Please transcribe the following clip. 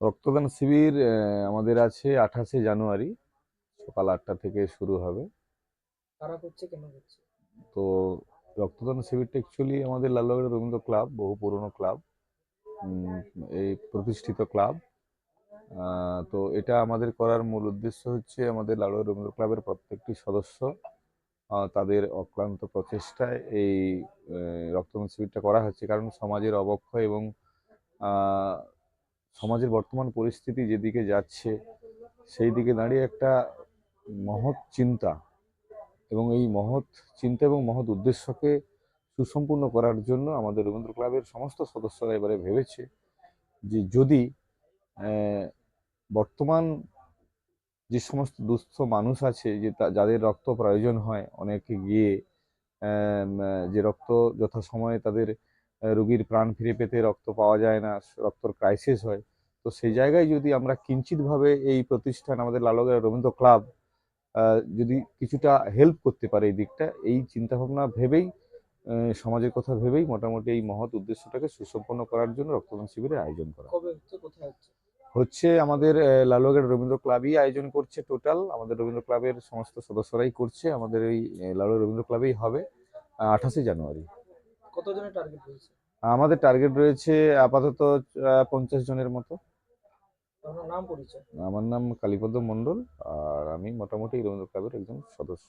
রক্তদান শিবির আমাদের আছে আঠাশে জানুয়ারি সকাল আটটা থেকে শুরু হবে। কারা করছে কেন করছে? তো রক্তদান শিবিরটা অ্যাকচুয়ালি আমাদের লালবাগের রবীন্দ্র ক্লাব বহু পুরনো ক্লাব এই প্রতিষ্ঠিত ক্লাব। তো এটা আমাদের করার মূল উদ্দেশ্য হচ্ছে আমাদের লালবাগ রবীন্দ্র ক্লাবের প্রত্যেকটি সদস্য তাদের অক্লান্ত প্রচেষ্টায় এই রক্তদান শিবিরটা করা হচ্ছে। কারণ সমাজের অবক্ষয় এবং সমাজের বর্তমান পরিস্থিতি যেদিকে যাচ্ছে সেই দিকে দাঁড়িয়ে একটা মহৎ চিন্তা এবং এই মহৎ চিন্তা এবং মহৎ উদ্দেশ্যকে সুসম্পূর্ণ করার জন্য আমাদের রবীন্দ্র ক্লাবের সমস্ত সদস্যরা এবারে ভেবেছে যে যদি বর্তমান যে সমস্ত দুস্থ মানুষ আছে, যে যাদের রক্ত প্রয়োজন হয় অনেকে গিয়ে যে রক্ত যথাসময়ে তাদের রোগীর প্রাণ ফিরে পেতে রক্ত পাওয়া যায় না রক্তর ক্রাইসিস হয়। তো সেই জায়গায় যদি আমরা কিঞ্চিতভাবে এই প্রতিষ্ঠান আমাদের লালগড়া রবীন্দ্র ক্লাব যদি কিছুটা হেল্প করতে পারে এই দিকটা এই চিন্তাভাবনা ভেবেই সমাজের কথা ভেবেই মোটামুটি এই মহৎ উদ্দেশ্যটাকে সুসম্পন্ন করার জন্য রক্তদান শিবিরের আয়োজন করা হচ্ছে? আমাদের লালবাগের রবীন্দ্র ক্লাবই আয়োজন করছে টোটাল আমাদের রবীন্দ্র ক্লাবের সমস্ত সদস্যরাই করছে। আমাদের এই আহ, রবীন্দ্র ক্লাবেই হবে আঠাশে জানুয়ারি। কতজনের টার্গেট রয়েছে? আমাদের টার্গেট রয়েছে আপাতত পঞ্চাশ জনের মতো। নাম পরিচয়? আমার নাম কালীপদ মন্ডল আর আমি মোটামুটি রবীন্দ্র ক্লাবের একজন সদস্য।